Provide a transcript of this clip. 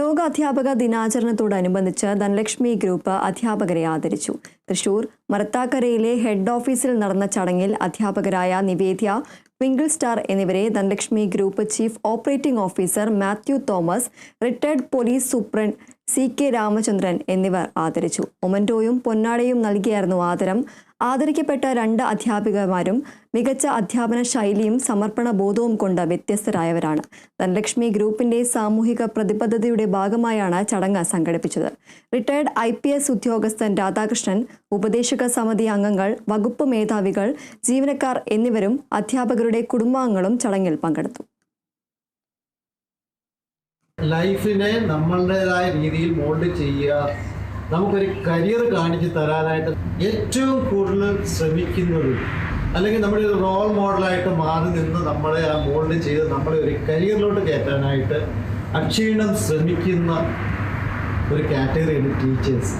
ലോക അധ്യാപക ദിനാചരണത്തോടനുബന്ധിച്ച് ധനലക്ഷ്മി ഗ്രൂപ്പ് അധ്യാപകരെ ആദരിച്ചു. തൃശൂർ മറത്താക്കരയിലെ ഹെഡ് ഓഫീസിൽ നടന്ന ചടങ്ങിൽ അധ്യാപകരായ നിവേദ്യ ട്വിങ്കിൾ സ്റ്റാർ എന്നിവരെ Dhanalakshmi group chief operating officer Mathew Thomas retired police superintendent C K Ramachandran എന്നിവർ ആദരിച്ചു. ഒമന്റോയും പൊന്നാടയും നൽകിയായിരുന്നു ആദരം. ആദരിക്കപ്പെട്ട രണ്ട് അധ്യാപികമാരും മികച്ച അധ്യാപന ശൈലിയും സമർപ്പണ ബോധവും കൊണ്ട് വ്യത്യസ്തരായവരാണ്. ധനലക്ഷ്മി ഗ്രൂപ്പിന്റെ സാമൂഹിക പ്രതിബദ്ധതയുടെ ഭാഗമായാണ് ചടങ്ങ് സംഘടിപ്പിച്ചത്. റിട്ടയർഡ് ഐ പി എസ് ഉദ്യോഗസ്ഥൻ രാധാകൃഷ്ണൻ ഉപദേശക സമിതി അംഗങ്ങൾ വകുപ്പ് മേധാവികൾ ജീവനക്കാർ എന്നിവരും അധ്യാപകരുടെ കുടുംബാംഗങ്ങളും ചടങ്ങിൽ പങ്കെടുത്തു. ലൈഫിനെ നമ്മളുടേതായ രീതിയിൽ മോൾഡ് ചെയ്യുക. നമുക്കൊരു കരിയർ കാണിച്ച് തരാനായിട്ട് ഏറ്റവും കൂടുതൽ ശ്രമിക്കുന്നത് അല്ലെങ്കിൽ നമ്മുടെ ഒരു റോൾ മോഡലായിട്ട് മാറി നിന്ന് നമ്മളെ ആ മോൾഡ് ചെയ്ത് നമ്മളെ ഒരു കരിയറിലോട്ട് കയറ്റാനായിട്ട് അക്ഷീണം ശ്രമിക്കുന്ന ഒരു കാറ്റഗറിയാണ് ടീച്ചേഴ്സ്